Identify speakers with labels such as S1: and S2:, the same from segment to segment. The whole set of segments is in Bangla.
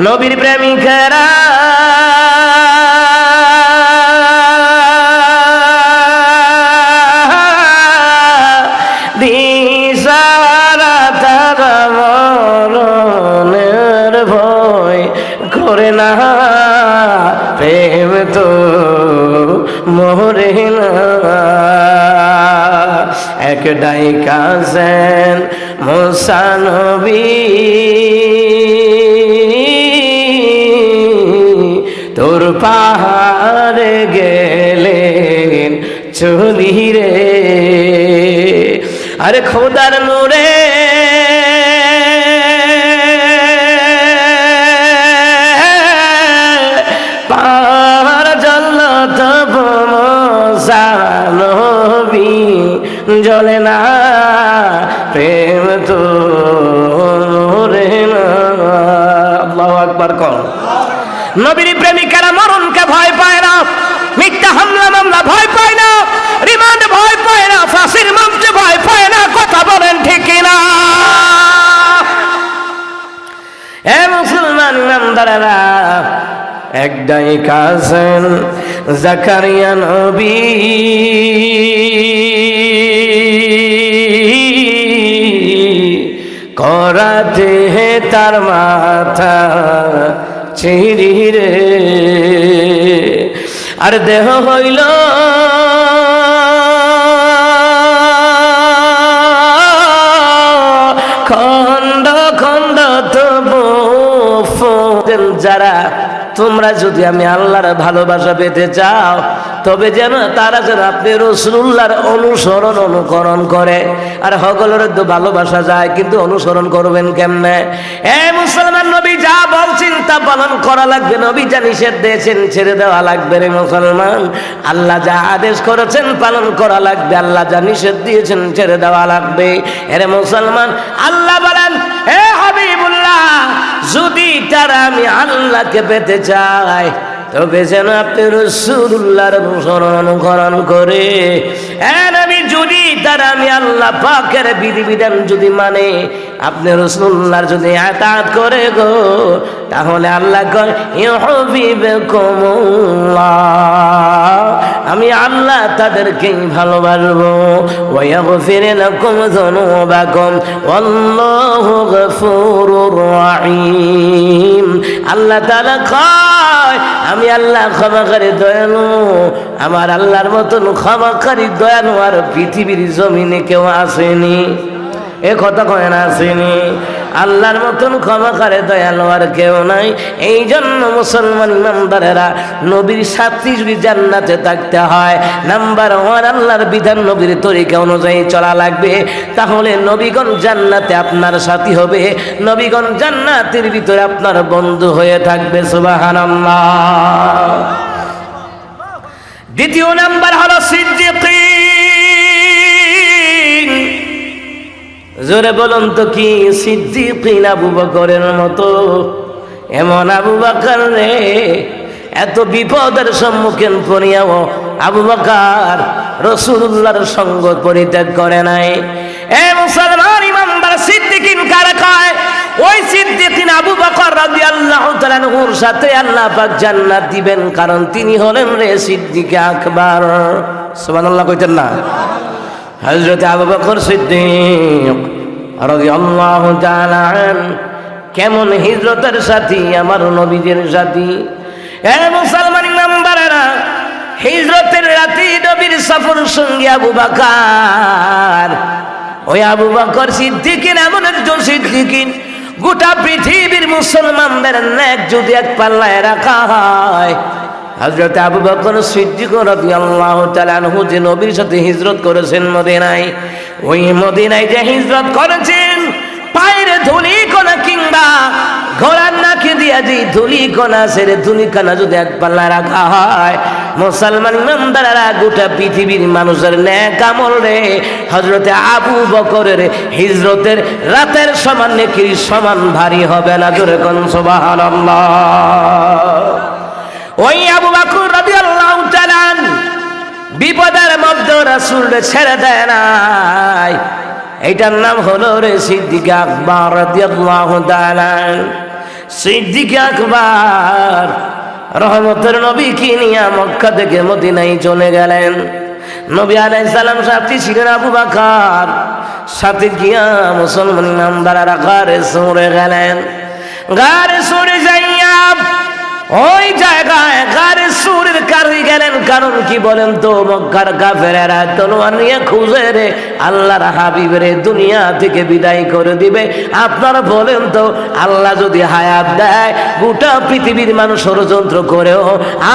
S1: নবীর প্রেমিকেরা। করে না। প্রেম তো মরে না। একটাই কাজেন মোসানবী। পাহাড়ে গেলেন চলি রে। আরে খোদার নূরে। জল না, প্রেম তো রে না। আল্লাহু আকবার কর। নবীর মরণকে ভয় পায় না। মিথ্যা হামলা, মামলা ভয় পায় না। রিমান্ড ভয় পায় না। ফাঁসির মঞ্চে ভয় পায় না। কথা বলেন ঠিক না এ মুসলমান ইমানদারেরা একটাই কাজেন জাকারিয়া নবী। করাতে হে তার মাথা চিড়ি রে। আর দেহ হইল খন্ড খন্ড তবু যারা তোমরা যদি আমি আল্লাহর ভালোবাসা পেতে চাও তবে যেন তারা যেন আপনি রসুল্লাহর অনুসরণ অনুকরণ করে। আর সকলের তো ভালোবাসা যায়, কিন্তু অনুসরণ করবেন কেমনে? এ মুসলমান নবী, যা বলছেন তা পালন করা লাগবে, নবী যা নিষেধ দিয়েছেন ছেড়ে দেওয়া লাগবে রে মুসলমান। আল্লাহ যা আদেশ করেছেন পালন করা লাগবে, আল্লাহ যা নিষেধ দিয়েছেন ছেড়ে দেওয়া লাগবে। এরে মুসলমান, আল্লাহ বলেন হে হাবিবুল্লাহ, যদি তারা আমি আল্লাহকে পেতে চাই তবে যেন আপনি রসুল্লাহর অনুসরণ অনুকরণ করে আমি যদি তারা আমি আল্লাহ পাকের বিধিবিধান যদি মানে আপনি রসুল্লাহর যদি আতাত করে গো, তাহলে আল্লাহ কয় আমি আল্লাহ তাদেরকেই ভালোবাসবো। ওয়াগফিরে লাকুম যুনুবাকুম, ওয়াল্লাহু গফুরুর রহিম। আল্লাহ কয় আমি আল্লাহ ক্ষমাকারী দয়ানু আমার আল্লাহর মতন ক্ষমাকারী দয়ানু আর পৃথিবীর জমিনে কেউ আসেনি। এ কথা কয় না আসেনি। আল্লাহর মতন ক্ষমা করে দয়ালু আর কেউ নাই। এই জন্য মুসলমান ইমানদারেরা নবীর সাথী যদি জান্নাতে থাকতে হয়, নাম্বার ওয়ান আল্লাহর বিধান নবীর তরিকা অনুযায়ী চলা লাগবে। তাহলে নবীগণ জান্নাতে আপনার সাথী হবে। নবীগণ জান্নাতের ভিতরে আপনার বন্ধু হয়ে থাকবে, সুবহানাল্লাহ। দ্বিতীয় নাম্বার হলো সিদ্দিকিন জোরে বলুন তো কি সিদ্দিকিন আবু বকরের মতো? এমন আবু বকর রে, এত বিপদের সম্মুখীন করিয়াও আবু বকর রসুল্লাহর সঙ্গ পরিত্যাগ করে নাই। এ মুসলমান ইমানদার সিদ্দিকিন কারে কয়? ওই সিদ্দিকিন আবু বকর রাদিয়াল্লাহু তাআলা নূর সাথে আল্লাহ পাক জান্নাত দিবেন, কারণ তিনি হলেন রে সিদ্দিক আকবার। সুবহানাল্লাহ কইতেন না? হজরত আবু বকর সিদ্দিক রাদিয়াল্লাহু তাআলা কেমন হিজরতের সাথী, আমার নবীজের সাথী। এ মুসলমান নাম্বারেরা, হিজরতের রাতি নবীর সফর সঙ্গী আবু বাকার, ওই আবু বকর সিদ্দিকিন, এমন একজন সিদ্দিকিন, গোটা পৃথিবীর মুসলমানদের নেক যদি এক পাল্লায় রাখা হয় হজরত আবু বকর সিদ্দিক রাদিয়াল্লাহু তাআলা আনহু যে নবীর সাথে হিজরত করেছেন মদিনায়, ওই মদিনায় যে হিজরত করেছেন, পায়ের ধুলি কোনা কিংবা ঘোড়ার নাকি দিয়া যে ধুলি কোনা সেরে ধুলি কানা যদি এক পাল্লা রাখা হয়, মুসলমান ইমানদারেরা গোটা পৃথিবীর মানুষের ন্যাক আমল রে। হজরতে আবু বকরের হিজরতের রাতের সমান নেকির সমান ভারী হবে না জোরে কোন সুবহানাল্লাহ। ওই আবু বকর তাআলা বিপদের মধ্যে রাসূল ছেড়ে দেয় নাই। এইটার নাম হলো রে সিদ্দিক আকবর সিদ্দিক আকবর রহমতের নবী কি নিয়ে মক্কা থেকে মদিনায় চলে গেলেন। নবী আলাই সালাম সাথী ছিলেন আবু বাকার। সাথে গিয়া মুসলমান নামদারা গারে সরে গেলেন। গারে সরে যাইয়া ওই জায়গায় গারে সুরের কারি গেলেন? কারণ কি বলেন তো, মক্কার কাফেরেরা তলোয়ার নিয়ে খুঁজে রে, আল্লাহর হাবিবের দুনিয়া থেকে বিদায় করে দিবে। আপনারা বলেন তো, আল্লাহ যদি হায়াত দেয়, গোটা পৃথিবীর মানুষ ষড়যন্ত্র করেও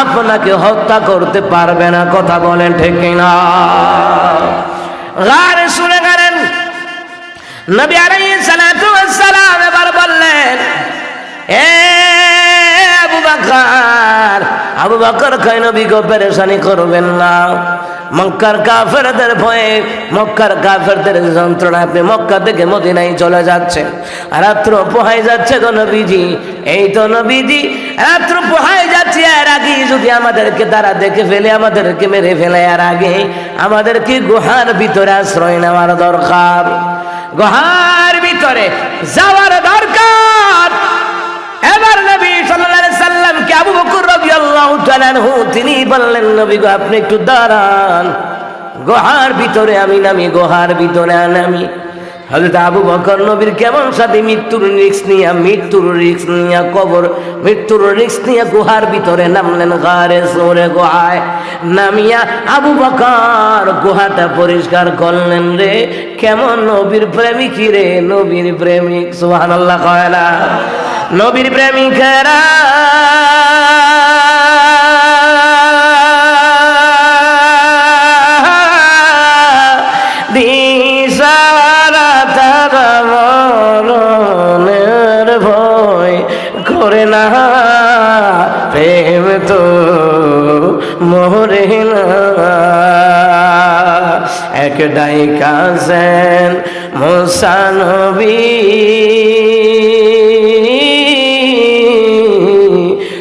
S1: আপনাকে হত্যা করতে পারবে না, কথা বলেন ঠিক না গারে শুনে গেলেন। নবী ওয়াস সালাম এবার বললেন, এ আবু বাকর। আবু বাকর কয়, নবী গো, পেরেশানি করবেন না। মক্কার কাফেরদের ভয়ে, মক্কার কাফেরদের যন্ত্রণা আপনি মক্কা থেকে মদিনায় চলে যাচ্ছেন। রাত্র পোহাই যাচ্ছে গো নবীজি। এই তো নবীজি, রাত্র পোহাই যাচ্ছে। এর আগে যদি আমাদেরকে তারা দেখে ফেলে, আমাদেরকে মেরে ফেলে আর আগে, আমাদেরকে গুহার ভিতরে আশ্রয় নেওয়ার দরকার। গুহার ভিতরে যাওয়ার দরকার। এবার নবী সাল্লাল্লাহু আবু বকর রাদিয়াল্লাহু তাআলা তিনি বললেন, নবী গো, আপনি একটু দাঁড়ান। গুহার ভিতরে আমি নামি, গুহার ভিতরে নামি। হযরত আবু বকর নবীর কেমন সাথে মৃত্যুর রিক্স নিয়া, মৃত্যুর রিক্স নিয়া কবর, মৃত্যুর রিক্স নিয়ে গুহার ভিতরে নামলেন গারে সোরে গুহায়। নামিয়া আবু বকর গুহাটা পরিষ্কার করলেন রে, কেমন নবীর প্রেমিক রে, নবীর প্রেমিক, সুবহানাল্লাহ কয় না, নবীর প্রেমিকেরা করে না, প্রেম তো মরে না। এক ডাইকাছেন মোসানবী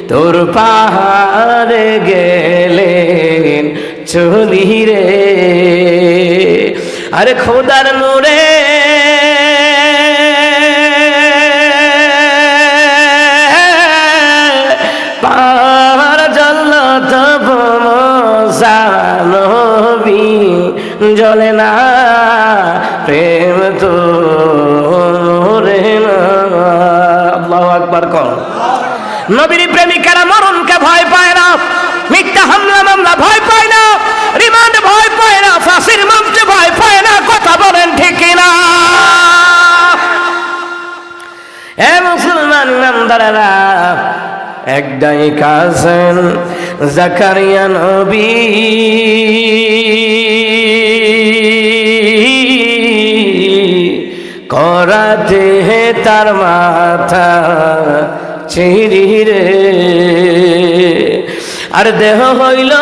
S1: তোর পাহাড় গেলেন চলি রে। আরে খোদার নূরে জলে না, প্রেম তো আল্লাহু আকবার কর নবীর প্রেমিকারা মরণকে ভয় পায় না, মিথ্যা হামলা মামলা ভয় পায় না, রিমান্ড ভয় পায় না, ফাঁসির মঞ্চে ভয় পায় না, কথা বলেন ঠিক না? এ মুসলমান নামদারেরা একটাই কাছেন জাকারিয়া নবী। করাতে হে তার মাথা রে আর দেহ হইল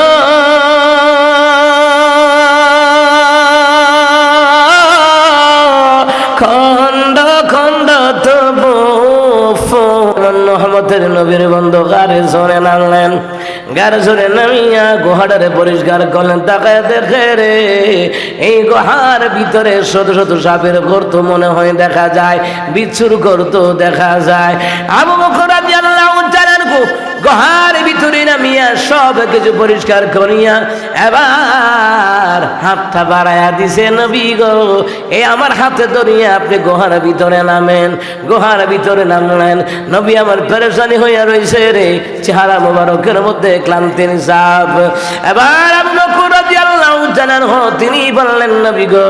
S1: খন্ড খন্ড তবু মোহাম্মদের নবীর বন্ধু গারে সরে নামলেন। গারে সরে নামিয়া গুহাটারে পরিষ্কার করলেন, তাকায় দেখে রে, এই গুহার ভিতরে শত শত সাপের গর্ত মনে হয় দেখা যায়, বিচ্ছুর গর্ত দেখা যায়। আবু বকর রাদিয়াল্লাহু তাআলার গুহার নামিয়া সব কিছু পরিষ্কার করিয়া এবার হাতটা বাড়াইয়া দিছে নবী গো। এ আমার হাতে ধরিয়া আপনি গুহার ভিতরে নামেন, গুহার ভিতরে নামলেন। নবী আমার পেরেশানি হইয়া রইছে রে, চেহারা মোবারকের মধ্যে ক্লান্তির চাপ। এবার তাআলা তিনি বললেন, নবী গো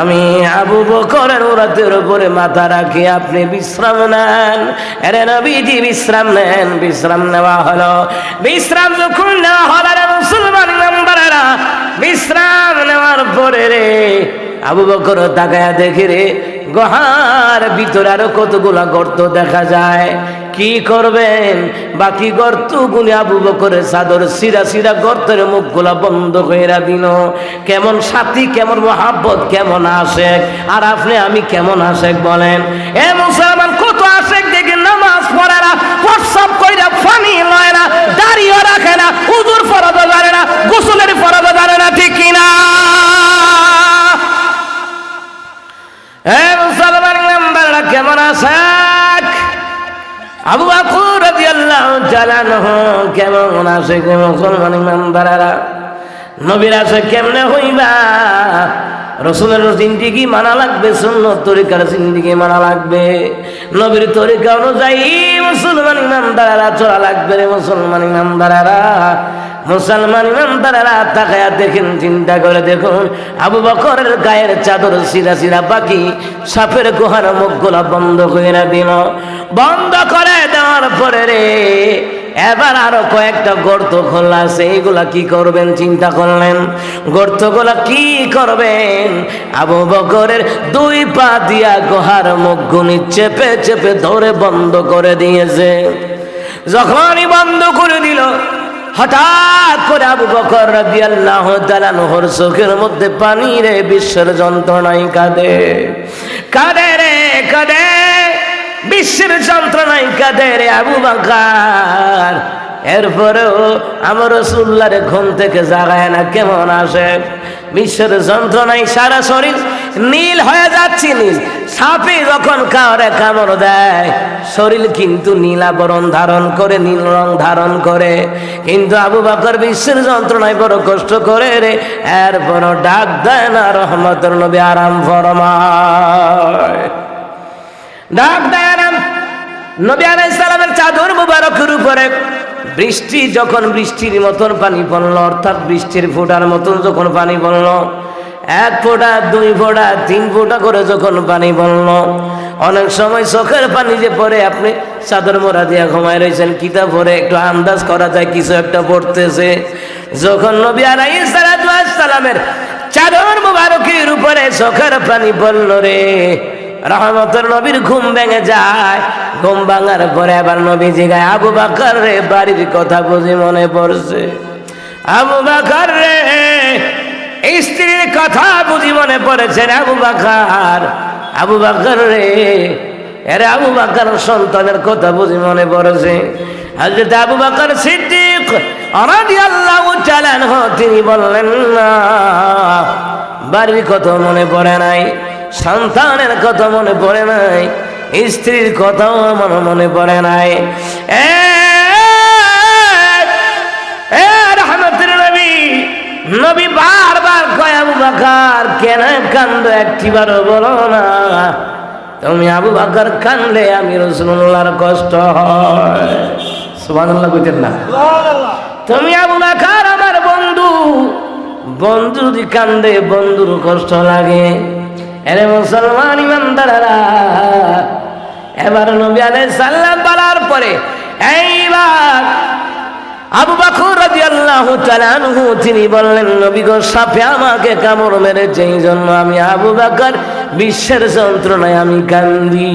S1: আমি আবু বকরের ওরাতের উপরে মাথা রাখি, আপনি বিশ্রাম নেন। এরে নবীজি, বিশ্রাম নেন। বিশ্রাম নেওয়া হলো। বিশ্রাম যখন নেওয়া হলো মুসলমান নাম্বারেরা, বিশ্রাম নেওয়ার পরে রে আবু বকর তাকায়া দেখে রে, গহার ভিতরে আরও কতগুলা গর্ত দেখা যায়। কি করবেন? বাকি গর্ত গুলি আবু বকরের চাদর সিরা সিরা গর্তের মুখগুলা বন্ধ করে দিল। কেমন সাথী, কেমন মহাব্বত, কেমন আশেক? আর আপনি, আমি কেমন আশেক বলেন? এ মুসলমান, কত আশেক দেখে নামাজ পড়ে প্রস্রাব কইরা ফানি লয় না, দাড়িও রাখে না উজুর ফরদ জানে না, গোসলের কেমন আছে কে মুসলমান ইমানদারেরা? নবীর আছে কেমনে হইবা? রসুলের জিন্দিগি মানা লাগবে, সুন্নত তরিকার জিন্দিগি মানা লাগবে। নবীর তরিকা অনুযায়ী মুসলমান ইমানদারেরা চলা লাগবে রে মুসলমান ইমানদারেরা। মুসলমান ইমানদারেরা তাকায়া দেখেন, চিন্তা করে দেখুন, আবু বকরের গায়ের চাদর সিরা সিরা পাখি সাপের গুহার মুখগুলা বন্ধ করে দিল। বন্ধ করে দেওয়ার পরে রে এবার আরও কয়েকটা গর্ত খোলা আছে, এইগুলা কি করবেন চিন্তা করলেন? গর্তগুলা কি করবেন? আবু বকরের দুই পা দিয়া গুহার মুখগুনি চেপে চেপে ধরে বন্ধ করে দিয়েছে। যখনই বন্ধ করে দিল, হঠাৎ করে আবু বকর রাদিয়াল্লাহু তাআলা নহর চোখের মধ্যে পানি রে বিশ্বের যন্ত্রণায় কাঁদে। কাঁদে রে, কাঁদে। বিশ্বের যন্ত্রণায় কাঁদে রে আবু বকর। এরপরেও আমার রসুল্লারে ঘুম থেকে জাগায় না, কেমন আসে? বিশ্বের যন্ত্রণায় সারা শরীর নীল হয়ে যাচ্ছে, নীল। সাপে যখন কাউরে কামড় দেয়, শরীর কিন্তু নীলাবরণ ধারণ করে, নীল রং ধারণ করে। কিন্তু আবু বাকর বিশ্বের যন্ত্রণায় বড় কষ্ট করে রে এরপর ডাক দেয় না, রহমতের নবী আরাম ফরমায়। ডাক দেয় আরাম নবী আলাইহিস সালামের চাদর মুবারকের উপরে বৃষ্টি যখন বৃষ্টির মতন পানি পড়ল, অর্থাৎ বৃষ্টির ফোঁটার মতন যখন পানি পড়ল, এক ফোঁটা, দুই ফোঁটা, তিন ফোঁটা করে যখন পানি পড়ল, অনেক সময় চোখের পানি যে পড়ে, আপনি চাদর মোড়া দিয়া ঘুমায় রয়েছেন, কিতা পরে একটু আন্দাজ করা যায়, কিছু একটা পড়তেছে। যখন নবী আলাইহিস সালামের চাদর মুবারকের উপরে চোখের পানি পড়ল রে রহমতের নবীর ঘুম ভেঙে যায়। ঘুম ভাঙার পরে আবার নবী জিগায় আবু বাকার রে, বাড়ির কথা বুঝি মনে পড়ছে? আবু বাকার রে, স্ত্রীর কথা বুঝি মনে পড়েছে রে, আবু বাকার। আবু বাকার রে, এরে আবু বাকার সন্তানের কথা বুঝি মনে পড়েছে। হজরত আবু বাকার সিদ্দিক রাদিয়াল্লাহু তাআলা তিনি বললেন, না, বাড়ির কথা মনে পড়ে নাই। সন্তানের কথা মনে পড়ে নাই, স্ত্রীর কথাও আমার মনে পড়ে নাই। নবী বারবার কয়, আবু বাকার, কেন কান্দ? একটিবারও বলো না। তুমি আবু বাকার কানলে আমি রসুল্লাহর কষ্ট হয়। সুবহানাল্লাহ কইতেন না। তুমি আবু বাকার, আমার বন্ধু। বন্ধু যদি কান্দে, বন্ধুর কষ্ট লাগে। এরে মুসলমান ইমানদারেরা, এবার নবী আলাইহিস সালাম বলার পরে এইবার আবু বকর রাদিয়াল্লাহু তাআলা আনহু, তিনি বললেন, নবী গো, সাপে আমাকে কামড় মেরেছে এই আমি আবু বকর বিশ্বের যন্ত্রণায় আমি কান্দি।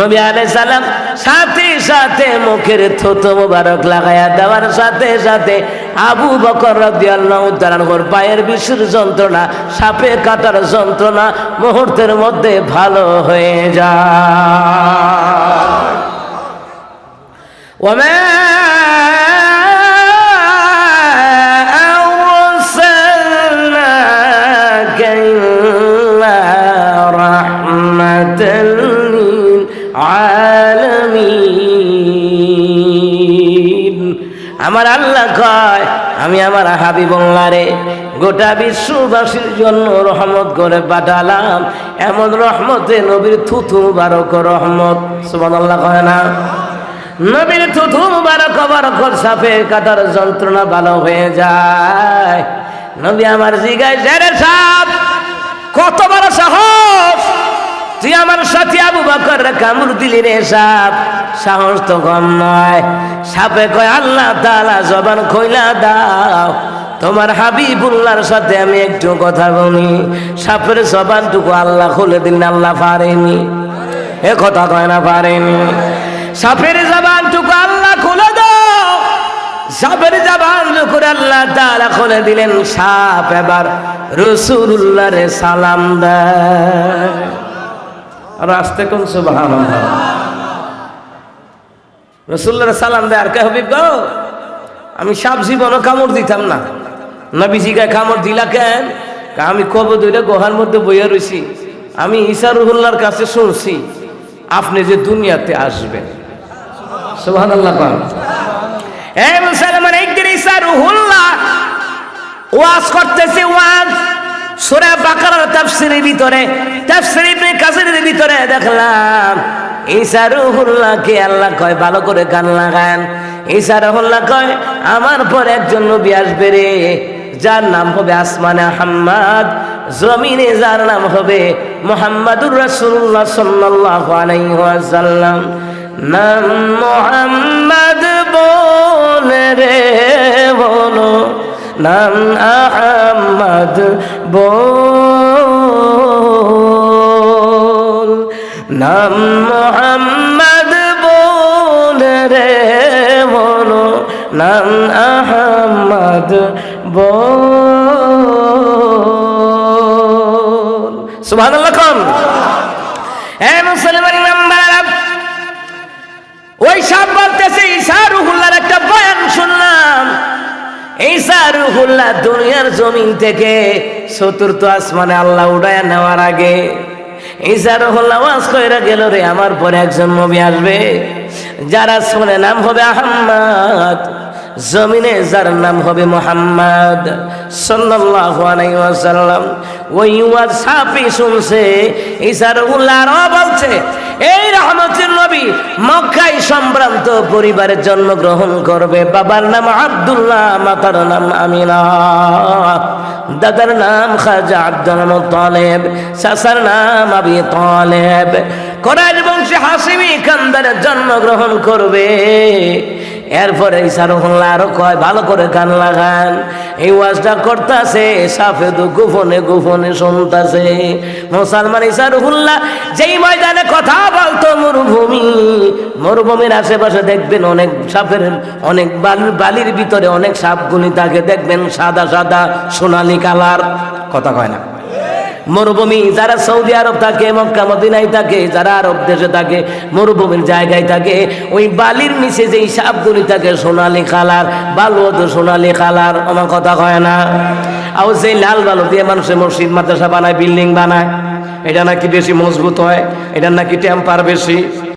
S1: নবী আলাইহিস সালাম সাথে সাথে মুখের থুতু মোবারক লাগায়া দেওয়ার সাথে সাথে আবু বকর রাদি আল্লাহ তালানহর পায়ের বিষের যন্ত্রণা, সাপে কাটার যন্ত্রণা মুহূর্তের মধ্যে ভালো হয়ে যা আমার আল্লাহ কয় আমি আমার হাবিবুল্লারে গোটা বিশ্ববাসীর জন্য রহমত করে পাঠালাম। এমন রহমতে নবীর থুথু বারক রহমত। সুবহানাল্লাহ কয় না। নবীর থুথু মুবারক বারকর সাপে কাটার যন্ত্রণা ভালো হয়ে যায়। নবী আমার জিগায়, জেরে সাপ কত বড় সাহস। তুই আমার সাথে আবু বকর কামড় দিলি রে সাপ? সাহস তো কম নয়। সাপে কয়, আল্লাহ তাআলা জবান খইলা দাও। তোমার হাবিবুল্লাহর সাথে আমি একটু কথা বলি। সাপের জবানটুকু আল্লাহ খুলে দিন আল্লাহ পারেনি। এ কথা কয় না, পারেনি। সাপের জবানটুকু আল্লাহ খুলে দাও। সাপের জবান আল্লাহ তাআলা খুলে দিলেন। সাপ এবার রসুল্লাহ সালাম দেয়। আর আসতে কোন সুবহানাল্লাহ? রসুল্লাহ সালাম দেয়, আর কে হবিব গো? আমি সাপ জীবনও কামড় দিতাম না। নবীজিকে কামড় দিলা কেন? আমি কব দুইটা গোহার মধ্যে বইয়া রয়েছি আমি ঈসা রুহুল্লাহর কাছে শুনছি, আপনি যে দুনিয়াতে আসবেন। সুবহানাল্লাহ পান এ মুসলমান, একদিন ঈসা রুহুল্লাহ ওয়াজ করতেছে, ওয়াজ সূরা বাকারার তাফসীরের ভিতরে, তাফসীর ইবনে কাসিরের ভিতরে দেখলাম, ঈসা রুহুল্লাহকে আল্লাহ কয়, ভালো করে কান লাগান। ঈসা রুহুল্লাহ কয়, আমার পর একজন নবী আসবে রে, যার নাম হবে আসমানে আহম্মদ, জমিনে যার নাম হবে মোহাম্মদুর রাসূলুল্লাহ সাল্লাল্লাহু আলাইহি ওয়াসাল্লাম। নাম মোহাম্মদ বলে রে বলো। নাম আহম্মদ বল। নাম মোহাম্মদ বলে রে বলো নাম আহম্মদ বল। সুবহানাল্লাহ কোন। এ মুসলমান নাম্বার ওই সব বলতেছে ঈসা রুহুল্লাহর একটা ঈসা রুহুল্লাহ দুনিয়ার জমিন থেকে চতুর্থ আসমানে আল্লাহ উড়ায় নেওয়ার আগে ঈসা রুহুল্লাহ ওয়াজ কইরা গেল রে, আমার পরে একজন নবী আসবে, যার আসমানে নাম হবে আহম্মদ, জমিনে যার নাম হবে মোহাম্মদ ওয়াসাল্লাম। ওই ওয়াজ সাপি শুনছে ঈসার উল্লাহর বলছে এই রহমতের নবী মক্কায় সম্ভ্রান্ত পরিবারে জন্মগ্রহণ করবে। বাবার নাম আব্দুল্লাহ, মাতার নাম আমিনা। দাদার নাম খাজা আব্দুল মুতালেব চাচার নাম আবি তালেব। কোরআন বংশে হাসিমি কান্দারে জন্মগ্রহণ করবে। এরপরে ইসারুল্লাহ আরও কয়, ভালো করে গান লাগান। এই ওয়াজটা করতেছে সাফেদু গোপনে গোপনে শুনতাছে। মুসলমান ইসারুল্লাহ যেই ময়দানে কথা বলতো মরুভূমি, মরুভূমির আশেপাশে দেখবেন অনেক সাপের, অনেক বালির বালির ভিতরে অনেক সাপগুলি থাকে। দেখবেন সাদা সাদা সোনালি কালার। কথা কয় না। মরুভূমি, যারা সৌদি আরব থাকে, মক্কা, মদিনায় থাকে, যারা আরব দেশে থাকে, মরুভূমির জায়গায় থাকে, ওই বালির নিচে যেই সাপগুলি থাকে, সোনালি কালার বালু তো সোনালি কালার, আমার কথা কয় না। আর সেই লাল বালু দিয়ে মানুষের মসজিদ, মাদ্রাসা বানায়, বিল্ডিং বানায়, এটা নাকি বেশি মজবুত হয়? এটা নাকি টেম্পার বেশি?